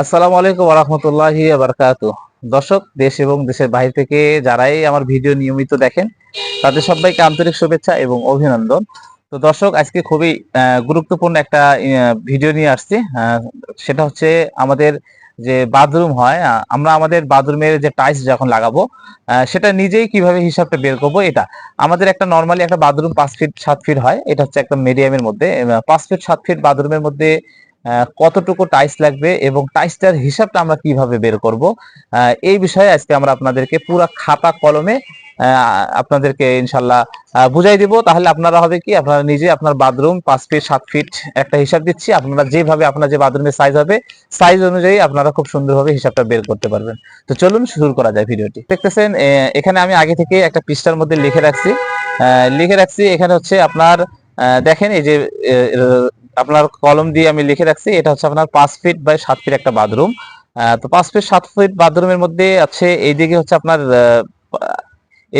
আসসালামু আলাইকুম রহমতুল্লাহি বারকাতু দর্শক, দেশ এবং দেশের বাইরে থেকে যারাই আমার ভিডিও নিয়মিত দেখেন, তাদের সবাইকে আন্তরিক শুভেচ্ছা এবং অভিনন্দন। তো দর্শক, আজকে খুবই গুরুত্বপূর্ণ একটা ভিডিও নিয়ে আসছি। সেটা হচ্ছে আমাদের যে বাথরুম হয় আমরা আমাদের বাথরুমের যে টাইলস যখন লাগাবো সেটা নিজেই কীভাবে হিসাবটা বের করব, এটা। আমাদের একটা নর্মালি একটা বাথরুম পাঁচ ফিট, সাত ফিট হয়, এটা হচ্ছে একটা মিডিয়ামের মধ্যে পাঁচ ফিট, সাত ফিট বাথরুমের মধ্যে কতটুকু টাইস লাগবে এবং টাইসটার হিসাবটা আমরা কীভাবে বের করব? এই বিষয়ে আজকে আমরা আপনাদেরকে পুরো খাতা কলমে আপনাদেরকে ইনশাল্লাহ বুঝাই দিব। তাহলে আপনারা হবে কি, আপনারা নিজে আপনার বাথরুম পাঁচ ফিট সাত ফিট একটা হিসাব দিচ্ছি। আপনারা যেভাবে আপনার যে বাথরুমের সাইজ হবে সাইজ অনুযায়ী আপনারা খুব সুন্দরভাবে হিসাবটা বের করতে পারবেন। তো চলুন শুরু করা যায় ভিডিওটি। দেখতেছেন এখানে আমি আগে থেকে একটা পৃষ্ঠার মধ্যে লিখে রাখছি। লিখে রাখছি, এখানে হচ্ছে আপনার দেখেন এই যে আপনার কলম দিয়ে আমি লিখে রাখছি, এটা হচ্ছে আপনার পাঁচ ফিট বাই সাত ফিট একটা বাথরুম। তো পাঁচ ফিট সাত ফিট বাথরুমের মধ্যে আছে, এইদিকে হচ্ছে আপনার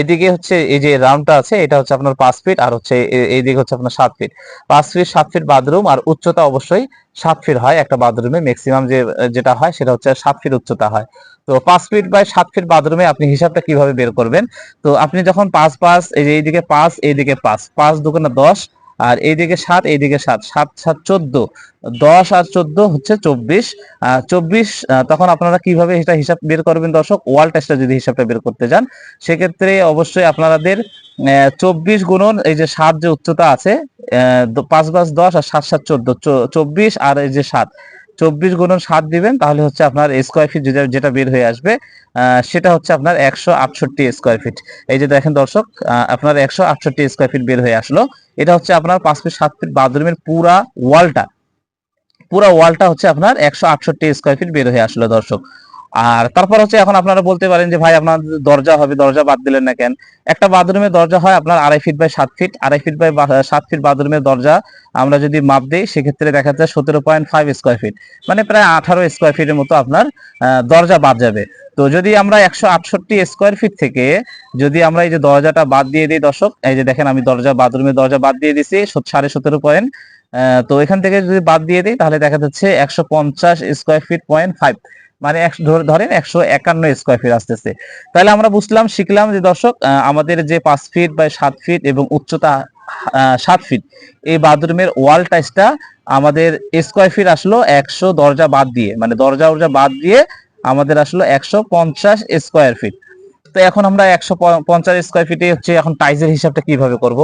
এদিকে হচ্ছে এই যে রাউন্ডটা আছে, এটা হচ্ছে আপনার পাঁচ ফিট আর হচ্ছে এইদিকে হচ্ছে আপনার সাত ফিট পাঁচ ফিট সাত ফিট বাথরুম আর উচ্চতা অবশ্যই সাত ফিট হয় একটা বাথরুমে ম্যাক্সিমাম যে, যেটা হয় সেটা হচ্ছে সাত ফিট উচ্চতা হয়। তো পাঁচ ফিট বাই সাত ফিট বাথরুমে আপনি হিসাবটা কীভাবে বের করবেন? তো আপনি যখন পাঁচ পাঁচ, এই যে এইদিকে পাঁচ এইদিকে পাঁচ পাঁচ দুগুণে দশ আর এইদিকে সাত এইদিকে সাত সাত সাত, চোদ্দ, দশ আর চোদ্দ হচ্ছে চব্বিশ চব্বিশ তখন আপনারা কীভাবে এটা হিসাব বের করবেন দর্শক? ওয়াল টেস্টটা যদি হিসাবটা বের করতে যান, সেক্ষেত্রে অবশ্যই আপনাদের চব্বিশ গুণন এই যে সাত যে উচ্চতা আছে পাঁচ পাঁচ দশ আর সাত সাত, চোদ্দ চব্বিশ আর এই যে সাত। চব্বিশ গুণন সাত দিবেন, তাহলে হচ্ছে আপনার স্কোয়ার ফিট যেটা যেটা বের হয়ে আসবে সেটা হচ্ছে আপনার একশো আটষট্টি স্কোয়ার ফিট এই যে দেখেন দর্শক আপনার একশো আটষট্টি স্কোয়ার ফিট বের হয়ে আসলো। এটা হচ্ছে আপনার পাঁচ ফিট সাত ফিট বাথরুমের পুরা ওয়ালটা। পুরা ওয়ালটা হচ্ছে আপনার একশো আটষট্টি স্কোয়ার ফিট বের হয়ে আসলো দর্শক। আর তারপর হচ্ছে এখন আপনারা বলতে পারেন যে, ভাই, আপনার দরজা হবে, দরজা বাদ দিলেন না কেন? একটা বাথরুমের দরজা হয় আপনার আড়াই ফিট বাই সাত ফিট। আড়াই ফিট বাই সাত ফিট বাথরুমের দরজা আমরা যদি মাপ দিই, সেক্ষেত্রে দেখা যায় সতেরো পয়েন্ট ফাইভ স্কোয়ার ফিট। মানে প্রায় আঠারো স্কোয়ার ফিটের মতো আপনার দরজা বাদ যাবে। তো যদি আমরা একশো আটষট্টি স্কোয়ার ফিট থেকে যদি আমরা এই যে দরজাটা বাদ দিয়ে দিই দর্শক, এই যে দেখেন আমি দরজা, বাথরুমের দরজা বাদ দিয়ে দিছি সাড়ে সতেরো পয়েন্ট। তো এখান থেকে যদি বাদ দিয়ে দিই, তাহলে দেখা যাচ্ছে একশো পঞ্চাশ স্কোয়ার ফিট পয়েন্ট ফাইভ। মানে ধরেন একশো একান্ন স্কোয়ার ফিট আসতেছে। তাহলে আমরা বুঝলাম, শিখলাম যে দর্শক আমাদের যে পাঁচ ফিট বা সাত ফিট এবং উচ্চতা সাত ফিট এই বাথরুমের ওয়াল টাইসটা আমাদের স্কোয়ার ফিট আসলো একশো দরজা বাদ দিয়ে। মানে দরজা উর্জা বাদ দিয়ে আমাদের আসলো একশো পঞ্চাশ স্কোয়ার ফিট তো এখন আমরা একশো পঞ্চাশ স্কোয়ার ফিটে হচ্ছে এখন টাইজের হিসাবটা কীভাবে করব?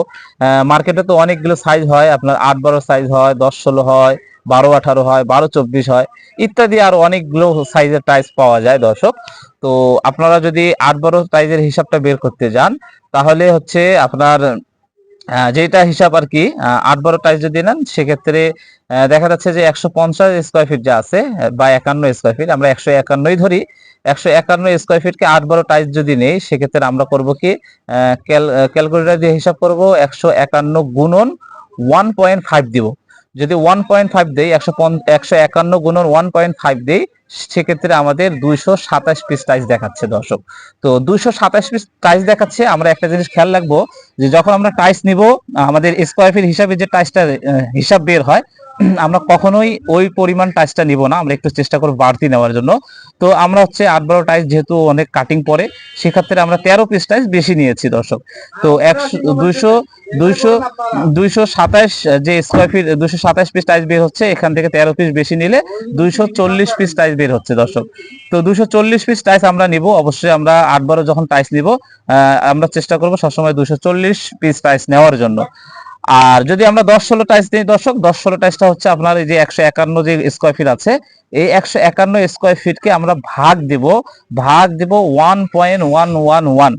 মার্কেটে তো অনেকগুলো সাইজ হয়, আপনার আট বারো সাইজ হয়, দশ ষোলো হয়, বারো আঠারো হয়, বারো চব্বিশ হয়, ইত্যাদি আর অনেকগুলো সাইজের টাইস পাওয়া যায় দর্শক। তো আপনারা যদি আট বারো টাইজের হিসাবটা বের করতে যান, তাহলে হচ্ছে আপনার যেটা হিসাব আর কি আট বারো টাইস যদি নেন, সেক্ষেত্রে দেখা যাচ্ছে যে একশো পঞ্চাশ স্কোয়ার ফিট যা আছে বা একান্ন স্কোয়ার ফিট আমরা একশো একান্নই ধরি। একশো একান্ন স্কোয়ার ফিটকে আট বারো টাইস যদি নেই, সেক্ষেত্রে আমরা করব কি ক্যালকুলেটার দিয়ে হিসাব করব, একশো একান্ন গুণন ওয়ান পয়েন্ট ফাইভ দিব। যদি ওয়ান পয়েন্ট ফাইভ দেই, একশো একশো একান্ন গুণন ওয়ান পয়েন্ট ফাইভ দেই সেক্ষেত্রে আমাদের দুইশো সাতাশ পিস টাইস দেখাচ্ছে দর্শক। তো দুইশো সাতাশ পিস টাইস দেখাচ্ছে, আমরা একটা জিনিস খেয়াল রাখব যে যখন আমরা টাইস নিব, আমাদের স্কোয়ার ফিট হিসাবে যে টাইসটা হিসাব বের হয়, আমরা কখনোই ওই পরিমাণ টাইসটা নিব না, আমরা একটু চেষ্টা করব বাড়তি নেওয়ার জন্য। তো আমরা হচ্ছে আট বারো টাইস যেহেতু অনেক কাটিং পরে, সেক্ষেত্রে আমরা তেরো পিস টাইস বেশি নিয়েছি দর্শক। তো একশো, দুইশো দুইশো দুইশো সাতাশ যে স্কোয়ার ফিট দুইশো সাতাশ পিস টাইস বের হচ্ছে, এখান থেকে তেরো পিস বেশি নিলে দুইশো চল্লিশ পিস টাইস বের হচ্ছে, দর্শক। তো দুইশো চল্লিশ পিস টাইস আমরা নিব। অবশ্যই আমরা আট বারো যখন টাইস নিব আমরা চেষ্টা করব সবসময় দুইশো চল্লিশ পিস টাইস নেওয়ার জন্য। আর যদি আমরা দশ ষোলো টাইস নিই, দর্শক, দশ ষোলো টাইসটা হচ্ছে আপনার এই যে একশো একান্ন যে স্কোয়ার ফিট আছে, এই একশো একান্ন স্কোয়ার ফিটকে আমরা ভাগ দিব ভাগ দিব one point one one one.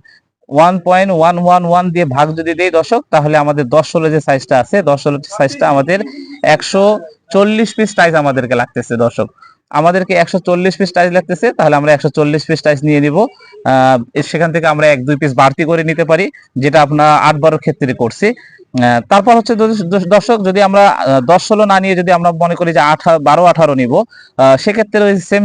One point one one one দিয়ে ভাগ যদি দেই দর্শক, তাহলে আমাদের দশ ষোলো যে সাইজটা আছে, দশ ষোলো সাইজটা আমাদের একশো চল্লিশ পিস টাইস আমাদেরকে লাগতেছে দর্শক। আমাদেরকে একশো চল্লিশ পিস টাইস লাগতেছে, তাহলে আমরা একশো চল্লিশ পিস টাইস নিয়ে নিব। সেখান থেকে আমরা এক দুই পিস বাড়তি করে নিতে পারি, যেটা আপনার আট বারোর ক্ষেত্রে করছি। তারপর হচ্ছে দর্শ- দর্শ- দর্শক, যদি আমরা দশ ষোলো না নিয়ে যদি আমরা মনে করি যে আঠারো বারো, আঠারো নিব সেক্ষেত্রে ওই সেম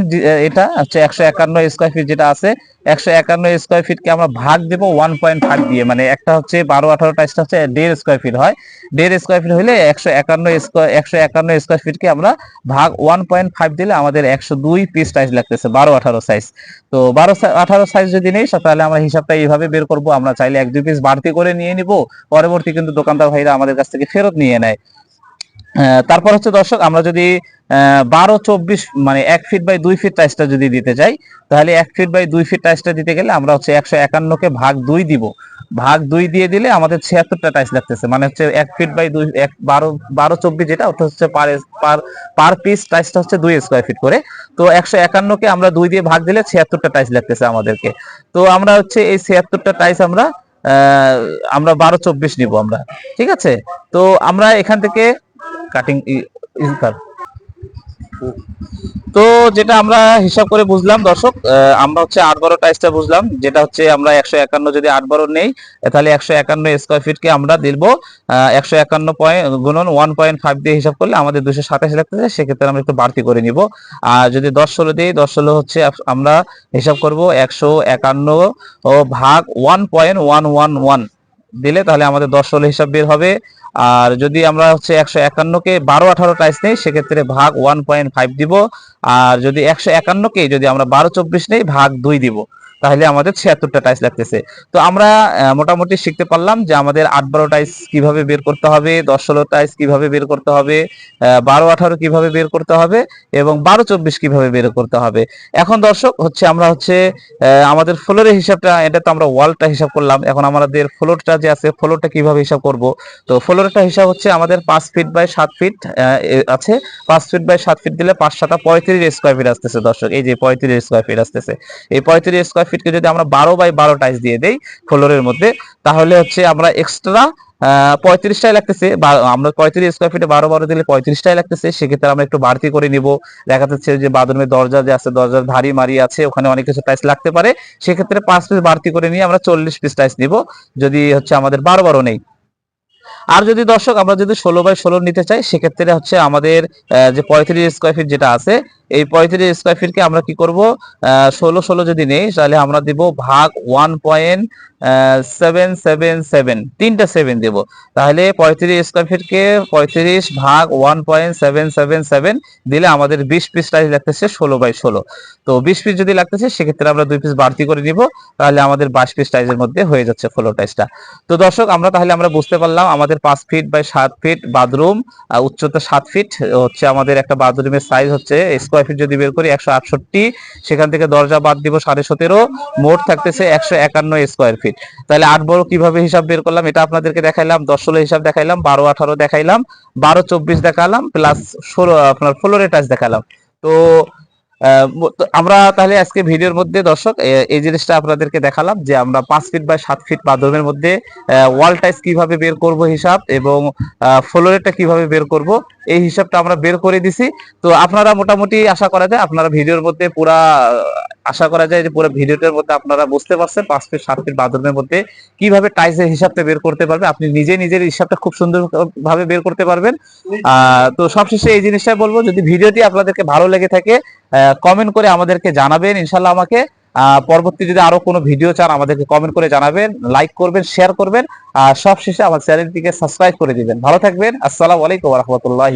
এটা হচ্ছে একশো একান্ন স্কোয়ার ফিট যেটা আছে, একশো একান্ন স্কোয়ার ফিটকে আমরা ভাগ দেবো ওয়ান পয়েন্ট ফাইভ দিয়ে। মানে একটা হচ্ছে বারো আঠারো টাইসটা হচ্ছে দেড় স্কোয়ার ফিট হয়। দেড় স্কোয়ার ফিট হলে একশো একান্ন স্কোয়ার একশো একান্ন স্কোয়ার ফিটকে আমরা ভাগ ওয়ান পয়েন্ট ফাইভ দিলে আমাদের একশো দুই পিস টাইস লাগতেছে, বারো, আঠারো সাইজ তো বারো আঠারো সাইজ যদি নেই, তাহলে আমরা হিসাবটা এইভাবে বের করব। আমরা চাইলে এক, দুই পিস বাড়তি করে নিয়ে নিব। পরবর্তী কিন্তু দোকানদার ভাইরা আমাদের কাছ থেকে ফেরত নিয়ে নেয়। তারপর হচ্ছে দর্শক, আমরা যদি বারো, চব্বিশ মানে এক ফিট বাই দুই ফিট টাইসটা যদি দিতে চাই, তাহলে এক ফিট বাই দুই ফিট টাইসটা দিতে গেলে আমরা হচ্ছে একশো একান্নকে ভাগ দুই দিব। ভাগ দুই দিয়ে দিলে আমাদের ছিয়াত্তরটা টাইস লাগতেছে মানে হচ্ছে এক ফিট বাই দুই, এক, বারো বারো, চব্বিশ যেটা, ওটা হচ্ছে পার পার পার পিস টাইসটা হচ্ছে দুই স্কোয়ার ফিট করে। তো একশো একান্নকে আমরা দুই দিয়ে ভাগ দিলে ছিয়াত্তরটা টাইস লাগতেছে আমাদেরকে। তো আমরা হচ্ছে এই ছিয়াত্তরটা টাইস আমরা আমরা বারো চব্বিশ নিব আমরা। ঠিক আছে? তো আমরা এখান থেকে কাটিং তো যেটা আমরা হিসাব করে বুঝলাম, দর্শক আমরা হচ্ছে আট বারো টাইসটা বুঝলাম, যেটা হচ্ছে আমরা একশো একান্ন যদি আট বারো নেই তাহলে একশো একান্ন স্কোয়ার ফিটকে আমরা দিব একশো একান্ন পয়েন্ট গুণন ওয়ান পয়েন্ট ফাইভ দিয়ে হিসাব করলে আমাদের দুশো সাতাশ লাগতেছে, সেক্ষেত্রে আমরা একটু বাড়তি করে নিব। আর যদি দশ ষোলো দিই, দশ ষোলো হচ্ছে আমরা হিসাব করব একশো একান্ন ভাগ one point one one one দিলে তাহলে আমাদের দশ ষোলো হিসাব বের হবে। আর যদি আমরা হচ্ছে একশো একান্নকে বারো আঠারো টাইস নেই, সেক্ষেত্রে ভাগ ওয়ান পয়েন্ট ফাইভ দিব। আর যদি একশো একান্নকে যদি আমরা বারো চব্বিশ নেই, ভাগ দুই দিব। তাহলে আমাদের ছিয়াত্তরটা টাইস লাগতেছে। তো আমরা মোটামুটি শিখতে পারলাম যে আমাদের আট বারো টাইস কীভাবে বের করতে হবে, দশ ষোলো টাইস কীভাবে বের করতে হবে বারো আঠারো কীভাবে বের করতে হবে এবং বারো চব্বিশ কীভাবে বের করতে হবে। এখন দর্শক, হচ্ছে আমরা হচ্ছে আমাদের ফ্লোরের হিসাবটা, এটা তো আমরা ওয়ালটা হিসাব করলাম। এখন আমাদের ফ্লোরটা যে আছে ফ্লোরটা কীভাবে হিসাব করব? তো ফ্লোরটা হিসাব হচ্ছে আমাদের পাঁচ ফিট বাই সাত ফিট আছে। পাঁচ ফিট বাই সাত ফিট দিলে পাঁচ সাতা পঁয়ত্রিশ স্কোয়ার ফিট আসতেছে দর্শক। এই যে পঁয়ত্রিশ স্কোয়ার ফিট আসতেছে। এই পঁয়ত্রিশ স্কোয়ার ফিটকে যদি আমরা বারো বাই বারো টাইস দিয়ে দেই ফ্লোরের মধ্যে, তাহলে হচ্ছে আমরা এক্সট্রা পঁয়ত্রিশটাই লাগতেছে। আমরা পঁয়ত্রিশ স্কোয়ার ফিটে বারো বারো দিলে পঁয়ত্রিশটাই লাগতেছে। সেক্ষেত্রে আমরা একটু বাড়তি করে নিব। দেখা যাচ্ছে যে বাথরুমের দরজা যে আছে, দরজার ধারি মারি আছে, ওখানে অনেক কিছু টাইস লাগতে পারে। সেক্ষেত্রে পাঁচ পিস বাড়তি করে নিয়ে আমরা চল্লিশ পিস টাইস নিব। যদি হচ্ছে আমাদের বারো বারো নেই। আর যদি দর্শক আমরা যদি ষোলো বাই ষোলো নিতে চাই, সেক্ষেত্রে হচ্ছে আমাদের যে পঁয়ত্রিশ স্কোয়ার ফিট যেটা আছে, এই পঁয়ত্রিশ স্কোয়ার ফিটকে আমরা কি করব? ষোলো ষোলো যদি নেই, তাহলে আমরা দিব ভাগ one point seven seven seven তিনটা সেভেন দেব। তাহলে পঁয়ত্রিশ স্কোয়ার ফিটকে পঁয়ত্রিশ ভাগ one point seven seven seven দিলে আমাদের বিশ পিস টাইস লাগতেছে ষোলো বাই ষোলো। তো বিশ পিস যদি লাগতেছে, সেক্ষেত্রে আমরা দুই পিস বাড়তি করে নিব, তাহলে আমাদের বাইশ পিস টাইসের মধ্যে হয়ে যাচ্ছে ফ্লোর টাইসটা তো দর্শক, আমরা তাহলে আমরা বুঝতে পারলাম আমাদের পাঁচ ফিট বাই সাত ফিট বাথরুম উচ্চতা সাত ফিট হচ্ছে আমাদের একটা বাথরুমের সাইজ হচ্ছে স্কোয়ার ফিট যদি বের করি একশো আটষট্টি, সেখান থেকে দরজা বাদ দিব সাড়ে সতেরো, মোট থাকতেছে একশো একান্ন স্কোয়ার ফিট তাহলে আট বড় কীভাবে হিসাব বের করলাম? এটা আপনাদেরকে দেখাইলাম, দশ ষোলো হিসাব দেখাইলাম, বারো আঠারো দেখাইলাম, বারো চব্বিশ দেখালাম প্লাস ষোলো, আপনার ফ্লোরে টাচ দেখালাম। তো আমরা তাহলে আজকে ভিডিওর মধ্যে, দর্শক এই জিনিসটা আপনাদেরকে দেখালাম যে আমরা পাঁচ ফিট বা সাত ফিট বাথরুমের মধ্যে ওয়াল টাইস কীভাবে বের করব হিসাব এবং ফ্লোরেটা কীভাবে বের করব। এই হিসাবটা আমরা বের করে দিছি। তো আপনারা মোটামুটি আশা করা যায়, আপনারা ভিডিওর মধ্যে পুরা, আশা করা যায় যে পুরো ভিডিওটার মধ্যে আপনারা বুঝতে পারছেন পাঁচ ফিট সাত ফিট বাথরুমের মধ্যে কীভাবে টাইসের হিসাবটা বের করতে পারবে। আপনি নিজে নিজের হিসাবটা খুব সুন্দর ভাবে বের করতে পারবেন। তো সবশেষে এই জিনিসটা বলব, যদি ভিডিওটি আপনাদেরকে ভালো লেগে থাকে কমেন্ট করে আমাদেরকে জানাবেন ইনশাল্লাহ আমাকে। পরবর্তী যদি আরও কোনো ভিডিও চান, আমাদেরকে কমেন্ট করে জানাবেন লাইক করবেন শেয়ার করবেন, আর সবশেষে আমার চ্যানেলটিকে সাবস্ক্রাইব করে দিবেন। ভালো থাকবেন, আসসালামু আলাইকুম রহমতুল্লাহ